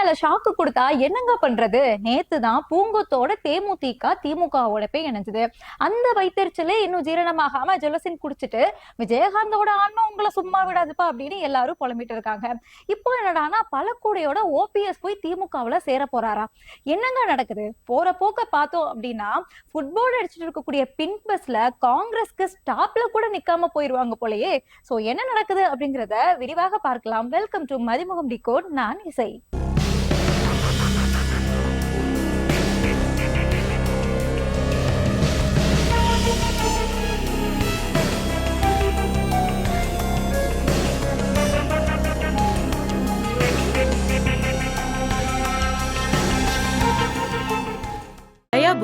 மேல ஷாக்கு கொடுத்தா என்னங்க பண்றது? நேத்து தான் பூங்கொத்தோட தேமுதிக திமுகவோட போய் இணைஞ்சது. அந்த வைத்தறிச்சலே இன்னும் ஜீரணமாகாம ஜெலசின் குடிச்சிட்டு விஜயகாந்தோட ஆன்மா உங்களை சும்மா விடாதுப்பா அப்படின்னு எல்லாரும் புலம்பிட்டு இருக்காங்க. இப்போ என்னடானா பழக்கூடையோட ஓபிஎஸ் போய் திமுகவுல சேர போறாரா? என்னங்க நடக்குது? போற போக்க பார்த்தோம் அப்படின்னா ஃபுட்பால் அடிச்சிட்டு இருக்கக்கூடிய பிங்க் பஸ்ல காங்கிரஸ்க்கு ஸ்டாப்ல கூட நிக்காம போயிருவாங்க போலயே. சோ என்ன நடக்குது அப்படிங்கறத விரிவாக பார்க்கலாம். வெல்கம் டு மதிமுகம் டிகோட் நான் இசை.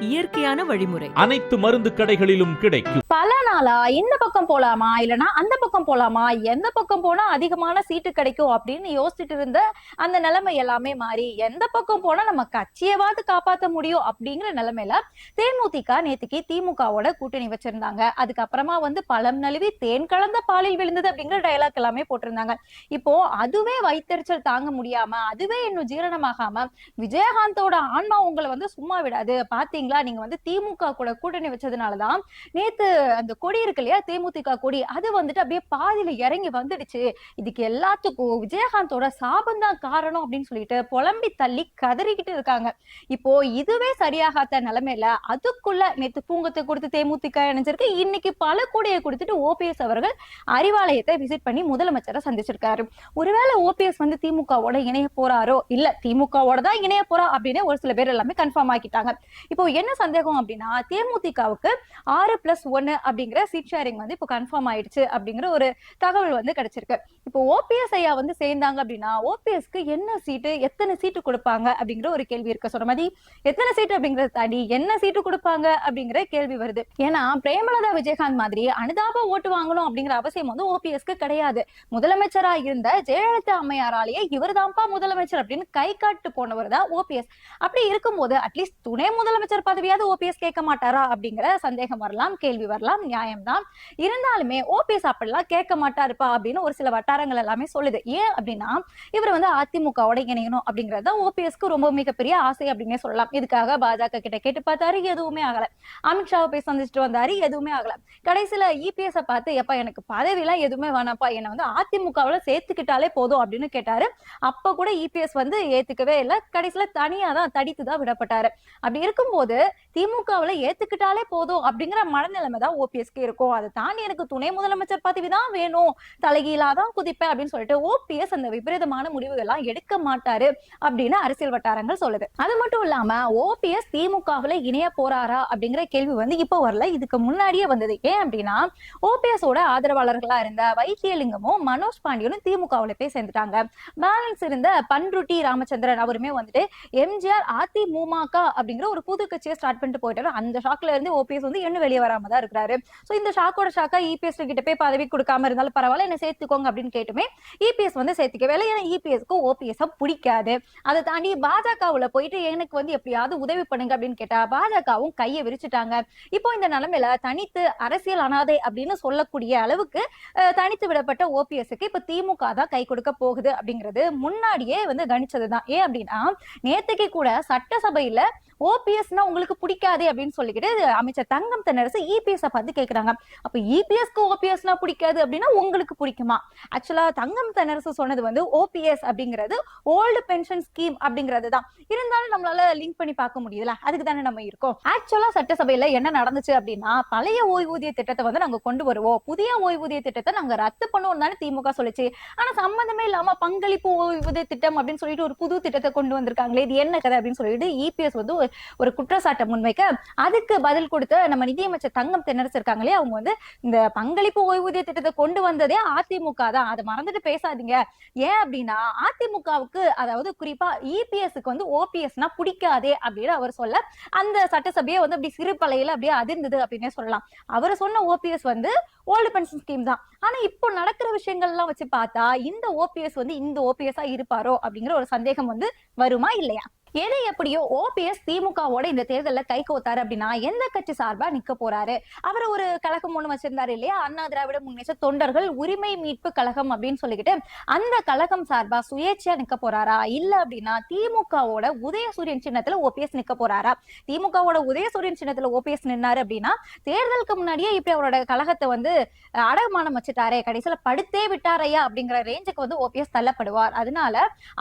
இயற்கையான வழிமுறை. அனைத்து மருந்து கடைகளிலும் கிடைக்கும். பல நாளா இந்த பக்கம் போலாமா? இல்லனா அந்த பக்கம் போலாமா? எந்த பக்கம் போனா அதிகமான சீட்டு கிடைக்கும் அப்படின்னு யோசிச்சுட்டு இருந்த அந்த நிலைமை எல்லாமே மாறி எந்த பக்கம் போனா நம்ம கட்சியவாது காப்பாத்த முடியும் அப்படிங்கிற நிலைமையில தேமுதிக நேத்துக்கு திமுகவோட கூட்டணி வச்சிருந்தாங்க. அதுக்கப்புறமா வந்து பழம் நழுவி தேன் கலந்த பாலில் விழுந்தது அப்படிங்கிற டயலாக் எல்லாமே போட்டிருந்தாங்க. இப்போ அதுவே வைத்தறிச்சல் தாங்க முடியாம அதுவே இன்னும் ஜீரணமாகாம விஜயகாந்தோட ஆன்மா உங்களை வந்து சும்மா விடாது. பாத்தீங்களா? நீங்க வந்து திமுக கூட கூட்டணி வச்சதுனாலதான் நேத்து அந்த கொடி இருக்கு இல்லையா? தேமுதிக கொடி. அது வந்துட்டு அப்படியே பாதியில இறங்கி வந்துடுச்சு. இதுக்கு எல்லாத்துக்கும் விஜயகாந்தோட சாபம் தான் காரணம் அப்படின்னு சொல்லிட்டு புலம்பி தள்ளி கதறிக்கிட்டு இருக்காங்க. இப்போ இதுவே சரியாகாத நிலைமையில அதுக்குள்ள நேத்து பூங்கத்தை கொடுத்து தேமுதிக இணைஞ்சிருக்கு. இன்னைக்கு பல கூடையை கொடுத்துட்டு ஓபிஎஸ் அவர்கள் அறிவாலயத்தை விசிட் பண்ணி முதலமைச்சரை சந்திச்சிருக்காரு. ஒருவேளை ஓபிஎஸ் வந்து திமுகவோட இணைய போறாரோ? இல்ல திமுகவோட தான் இணைய போறா அப்படின்னு ஒரு சில பேர் எல்லாமே கன்ஃபார்ம் ஆக்கிட்டாங்க. இப்போ என்ன சந்தேகம் அப்படின்னா தேமுதிகவுக்கு ஆறு பிளஸ் ஒன்னு அப்படிங்கிற சீட் ஷேரிங் வந்து இப்போ கன்ஃபார்ம் ஆயிடுச்சு அப்படிங்கிற ஒரு தகவல் வந்து கிடைச்சிருக்கு. இப்போ ஓபிஎஸ் ஐயா வந்து சேர்ந்தாங்க அப்படின்னா ஓபிஎஸ்க்கு என்ன சீட்டு எத்தனை சீட்டு கொடுப்பாங்க அப்படிங்கிற ஒரு கேள்வி இருக்கு. சொன்ன மாதிரி எத்தனை சீட்டு அப்படிங்கறத தாண்டி என்ன சீட்டு கொடுப்பாங்க அப்படிங்கிற கேள்வி வருது. ஏன்னா பிரேமலதா விஜயகாந்த் மாதிரி அனுதாப ஓட்டு வாங்கணும் அப்படிங்கிற அவசியம் வந்து ஓபிஎஸ்க்கு கிடையாது. முதலமைச்சரா இருந்த ஜெயலலிதா அம்மையாராலேயே இவர்தான்ப்பா முதலமைச்சர் அப்படின்னு கை காட்டு போனவர் தான் ஓபிஎஸ் அப்படி இருக்கும்போது அட்லீஸ்ட் துணை முதலமைச்சர் பதவியாவது ஓபிஎஸ் கேட்க மாட்டாரா அப்படிங்கிற சந்தேகம் வரலாம் கேள்வி வரலாம் நியாயம்தான். இருந்தாலுமே ஓபிஎஸ் அப்படிலாம் கேட்க மாட்டாருப்பா அப்படின்னு ஒரு சில வட்டாரங்கள் எல்லாமே சொல்லுது. ஏன் அப்படின்னா இவர் வந்து அதிமுகவோட இணையணும் அப்படிங்கறது தான் ஓபிஎஸ்க்கு ரொம்ப மிகப்பெரிய ஆசை அப்படின்னே சொல்லலாம். இதுக்காக பாஜக கிட்ட கேட்டு பார்த்தாரு எதுவுமே ஆகல. அமித்ஷாவை போய் சந்திச்சுட்டு வந்தாரு எதுவுமே ஆகல. கடைசியில இபிஎஸ் பார்த்து எப்ப எனக்கு பதவி எல்லாம் எதுவுமே வேணாப்பா என்னை வந்து அதிமுகவுல சேர்த்துக்கிட்டாலே போதும் அப்படின்னு கேட்டாரு. அப்ப கூட இபிஎஸ் வந்து ஏத்துக்கவே இல்லை. கடைசியில தனியா தான் தடித்து தான் விடப்பட்டாரு. அப்படி இருக்கும்போது திமுகவுல ஏத்துக்கிட்டாலே போதும் அப்படிங்கிற மனநிலைமை தான் ஓபிஎஸ்கே இருக்கும். அதை தாண்டி எனக்கு துணை முதலமைச்சர் பதவி தான் வேணும். தலைகீழா தான் குதிப்பேன் அப்படின்னு சொல்லிட்டு ஓபிஎஸ் அந்த விபரீதமான முடிவுகள்லாம் எடுக்க மாட்டாரு அப்படின்னு அரசியல் வட்டாரங்கள் சொல்லுது. அது மட்டும் இல்லாம ஓபிஎஸ் திமுகவுல இணைய போறாரா அப்படிங்கிற கேள்வி வந்து இப்போ வரல. இதுக்கு முன்னாடியே வந்தது. ஏன் அப்படின்னா ஓபிஎஸ் ஓட ஆதரவாளர்களா இருந்த வைத்தியலிங்கமும் மனோஜ் பாண்டியனும் திமுகவுல போய் சேர்ந்துட்டாங்க. பேலன்ஸ் இருந்த பன்ருட்டி ராமச்சந்திரன் அவருமே வந்துட்டு எம்ஜிஆர் அதிமுக அப்படிங்கிற ஒரு புது கட்சி கட்சியை ஸ்டார்ட் பண்ணிட்டு போயிட்டாரு அந்த ஷாக்ல இருந்து ஓபிஎஸ் வந்து இன்னும் வெளியே வராம தான் இருக்கிறாரு. சோ இந்த ஷாக்கோட ஷாக்கா இபிஎஸ் கிட்ட போய் பதவி கொடுக்காம இருந்தாலும் பரவாயில்ல என்ன சேர்த்துக்கோங்க அப்படின்னு கேட்டுமே இபிஎஸ் வந்து சேர்த்துக்கவே இல்லை. ஏன்னா இபிஎஸ்க்கு ஓபிஎஸ் பிடிக்காது. அதை தாண்டி பாஜகவுல போயிட்டு எனக்கு வந்து எப்படியாவது உதவி பண்ணுங்க அப்படின்னு கேட்டா பாஜகவும் கையை விரிச்சுட்டாங்க. இப்போ இந்த நிலைமையில தனித்து அரசியல் அனாதை அப்படின்னு சொல்லக்கூடிய அளவுக்கு தனித்து விடப்பட்ட ஓபிஎஸ்க்கு இப்ப திமுக தான் கை கொடுக்க போகுது அப்படிங்கிறது முன்னாடியே வந்து கணிச்சதுதான். ஏன் அப்படின்னா நேத்துக்கு கூட சட்டசபையில ஓபிஎஸ்னா உங்களுக்கு பிடிக்காது அப்படின்னு சொல்லிக்கிட்டு அமைச்சர் தங்கம் தென்னரசு இபிஎஸ் பார்த்து கேட்குறாங்க அப்ப இபிஎஸ்க்கு ஓபிஎஸ்னா பிடிக்காது அப்படின்னா உங்களுக்கு பிடிக்குமா? ஆக்சுவலா தங்கம் தென்னரசு சொன்னது வந்து ஓபிஎஸ் அப்படிங்கிறது ஓல்டு பென்ஷன் ஸ்கீம் அப்படிங்கிறது தான். இருந்தாலும் நம்மளால லிங்க் பண்ணி பார்க்க முடியுதுல அதுக்கு தானே நம்ம இருக்கோம். ஆக்சுவலா சட்டசபையில என்ன நடந்துச்சு அப்படின்னா பழைய ஓய்வூதிய திட்டத்தை வந்து நாங்க கொண்டு வருவோம். புதிய ஓய்வூதிய திட்டத்தை நாங்க ரத்து பண்ணுவோம் தானே திமுக சொல்லுச்சு. ஆனா சம்பந்தமே இல்லாம பங்களிப்பு ஓய்வூதிய திட்டம் அப்படின்னு சொல்லிட்டு ஒரு புது திட்டத்தை கொண்டு வந்திருக்காங்களே இது என்ன கதை அப்படின்னு சொல்லிட்டு இபிஎஸ் வந்து ஒரு- குற்றச்சாட்டை முன்வைக்க அதுக்கு பதில் கொடுத்த நம்ம நிதியமைச்சர் தங்கம் தென்னரசு இருக்காங்களே அவங்க வந்து இந்த பங்களிப்பு ஓய்வூதிய திட்டத்தை கொண்டு வந்ததே அதிமுக தான். அதை மறந்துட்டு பேசாதீங்க. ஏன் அப்படின்னா அதிமுகவுக்கு அதாவது குறிப்பா இபிஎஸ்க்கு வந்து ஓபிஎஸ்னா பிடிக்காதே அப்படின்னு அவர் சொல்ல அந்த சட்டசபையை வந்து அப்படி சிறு பலையில அப்படியே அதிர்ந்தது அப்படின்னே சொல்லலாம். அவர் சொன்ன ஓபிஎஸ் வந்து ஓல்டு பென்ஷன் ஸ்கீம் தான். ஆனா இப்போ நடக்கிற விஷயங்கள்லாம் வச்சு பார்த்தா இந்த ஓபிஎஸ் வந்து இந்த ஓபிஎஸ்ஸா இருப்பாரோ அப்படிங்கிற ஒரு சந்தேகம் வந்து வருமா இல்லையா? எது எப்படியோ ஓபிஎஸ் திமுகவோட இந்த தேர்தலில் கை கோத்தாரு அப்படின்னா எந்த கட்சி சார்பா நிக்க போறாரு? அவர் ஒரு கழகம் ஒண்ணு வச்சிருந்தாரு இல்லையா? அண்ணா திராவிட முன்னேற்ற தொண்டர்கள் உரிமை மீட்பு கழகம் அப்படின்னு சொல்லிக்கிட்டு அந்த கழகம் சார்பா சுயேட்சையா நிக்க போறாரா? இல்ல அப்படின்னா திமுகவோட உதயசூரியன் சின்னத்துல ஓபிஎஸ் நிக்க போறாரா? திமுகவோட உதயசூரியன் சின்னத்துல ஓபிஎஸ் நின்னாரு அப்படின்னா தேர்தலுக்கு முன்னாடியே இப்படி அவரோட கழகத்தை வந்து அடகுமானம் வச்சுட்டாரே கடைசியில படுத்தே விட்டாரையா அப்படிங்கிற ரேஞ்சுக்கு வந்து ஓபிஎஸ் தள்ளப்படுவார். அதனால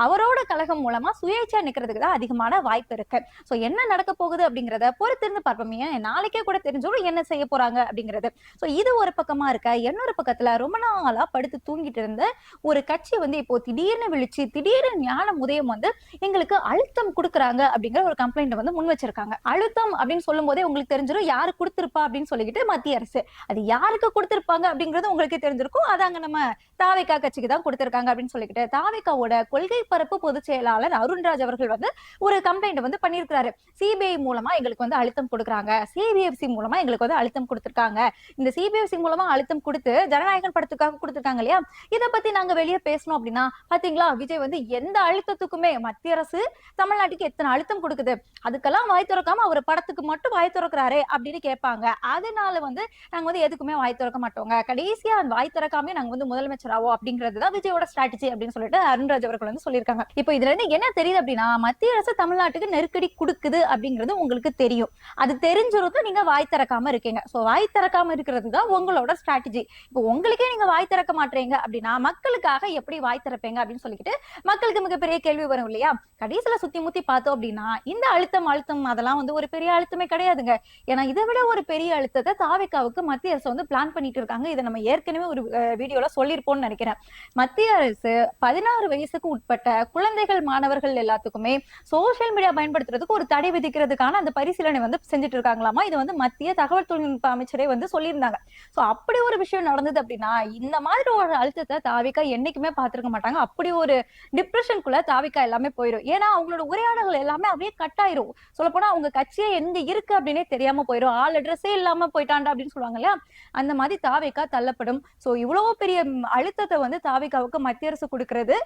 அவரோட கழகம் மூலமா சுயேட்சையா நிக்கிறதுக்கு தான் அதிகமான வாய்ப்பு இருக்கு. சோ என்ன நடக்க போகுது அப்படிங்கறத பொறுத்திருந்து பார்ப்போம். ஏன்? நாளைக்கே கூட தெரிஞ்சிடும் என்ன செய்ய போறாங்க அப்படிங்கிறது. சோ இது ஒரு பக்கமா இருக்க இன்னொரு பக்கத்துல ரொம்ப நாளா படுத்து தூங்கிட்டு இருந்த ஒரு கட்சி வந்து இப்போ திடீர்னு விழிச்சு திடீர்னு ஞானம் உதயம் வந்து எங்களுக்கு அழுத்தம் கொடுக்குறாங்க அப்படிங்கிற ஒரு கம்ப்ளைண்ட் வந்து முன் வச்சிருக்காங்க. அழுத்தம் அப்படின்னு சொல்லும் போதே உங்களுக்கு தெரிஞ்சிடும் யாரு கொடுத்திருப்பா அப்படின்னு சொல்லிக்கிட்டு மத்திய அரசு. அது யாருக்கு கொடுத்திருப்பாங்க அப்படிங்கிறது உங்களுக்கு தெரிஞ்சிருக்கும். அது அங்க நம்ம தாவேக்கா கட்சிக்கு தான் கொடுத்திருக்காங்க அப்படின்னு சொல்லிக்கிட்டு தாவேக்காவோட கொள்கை பரப்பு பொதுச் செயலாளர் அருண்ராஜ் அவர்கள் வந்து ஒரு கம்ப்ளைண்ட் வந்து பண்ணியிருக்கிறாரு. சிபிஐ மூலமா எங்களுக்கு வந்து அழுத்தம் கொடுக்குறாங்க. சிபிஎஃப்சி மூலமா எங்களுக்கு வந்து அழுத்தம் கொடுத்துருக்காங்க. இந்த சிபிஎஃப்சி மூலமா அழுத்தம் கொடுத்து ஜனநாயகன் படத்துக்காக கொடுத்துருக்காங்க இல்லையா? இதை பத்தி நாங்க வெளியே பேசணும் அப்படின்னா பாத்தீங்களா விஜய் வந்து எந்த அழுத்தத்துக்குமே மத்திய அரசு தமிழ்நாட்டுக்கு எத்தனை அழுத்தம் கொடுக்குது? அதுக்கெல்லாம் வாய் திறக்காம அவர் படத்துக்கு மட்டும் வாய் திறக்கிறாரு அப்படின்னு கேட்பாங்க. அதனால வந்து நாங்க வந்து எதுக்குமே வாய் திறக்க மாட்டோங்க. கடைசியா அந்த வாய் திறக்காம நாங்க வந்து முதலமைச்சர் ஆவோம் அப்படிங்கிறது தான் விஜயோட ஸ்ட்ராட்டஜி அப்படின்னு சொல்லிட்டு அருண்ராஜ் அவர்கள் வந்து சொல்லியிருக்காங்க. இப்போ இதுல இருந்து என்ன தெரியுது அப்படின்னா மத்திய அரசு தமிழ்நாட்டுக்கு நெருக்கடி கொடுக்குது அப்படிங்கிறது உங்களுக்கு தெரியும். அது தெரிஞ்சிருந்தும் நீங்க வாய் திறக்காம இருக்கீங்க. ஸோ வாய் திறக்காம இருக்கிறது தான் உங்களோட ஸ்ட்ராட்டஜி இப்போ உங்களுக்கே நீங்க வாய் திறக்க மாட்டீங்க அப்படின்னா மக்களுக்காக எப்படி வாய் திறப்பீங்க அப்படின்னு சொல்லிக்கிட்டு மக்களுக்கு மிகப்பெரிய கேள்வி வரும் இல்லையா? கடைசியில சுத்தி முத்தி பார்த்தோம் அப்படின்னா இந்த அழுத்தம் அழுத்தம் அதெல்லாம் வந்து ஒரு பெரிய அழுத்தமே கிடையாதுங்க. ஏன்னா இதை விட ஒரு பெரிய அழுத்தத்தை தாவிக்காவுக்கு மத்திய அரசு வந்து பிளான் பண்ணிட்டு இருக்காங்க. இதை நம்ம ஏற்கனவே ஒரு வீடியோல சொல்லியிருப்போம்னு நினைக்கிறேன். மத்திய அரசு பதினாறு வயசுக்கு உட்பட்ட குழந்தைகள் மாணவர்கள் எல்லாத்துக்குமே சோஷியல் மீடியா பயன்படுத்துறதுக்கு ஒரு தடை விதிக்கிறதுக்கான அந்த பரிசீலனை வந்து செஞ்சுட்டு இருக்காங்களாமா? இது வந்து மத்திய தகவல் தொழில்நுட்ப அமைச்சரே வந்து சொல்லியிருந்தாங்க. ஸோ அப்படி ஒரு விஷயம் நடந்தது அப்படின்னா இந்த மாதிரி ஒரு அழுத்தத்தை தாவிக்கா என்னைக்குமே பார்த்திருக்க மாட்டாங்க. அப்படி ஒரு டிப்ரெஷனுக்குள்ள தாவிக்கா எல்லாமே போயிடும் ஏன்னா அவங்களோட உரையாடல்கள் எல்லாமே அப்படியே கட் ஆயிரும். சொல்ல போனா அவங்க கட்சியே எங்க இருக்கு அப்படின்னே தெரியாம போயிடும் ஆள் அட்ரஸே இல்லாம போயிட்டாண்டா அப்படின்னு சொல்லுவாங்க இல்லையா? அந்த மாதிரி தாவிக்கா தள்ளப்படும். ஸோ இவ்வளவு பெரிய அழுத்தத்தை வந்து தாவிக்காவுக்கு மத்திய அரசு கொடுக்கறது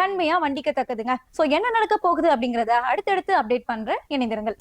கண்மையா வண்டிக்கத்தக்கதுங்க. ஸோ என்ன நடக்க போகுது அப்படிங்கறத அடுத்தடுத்து அப்டேட் பண்ற இணைந்திருங்கள்.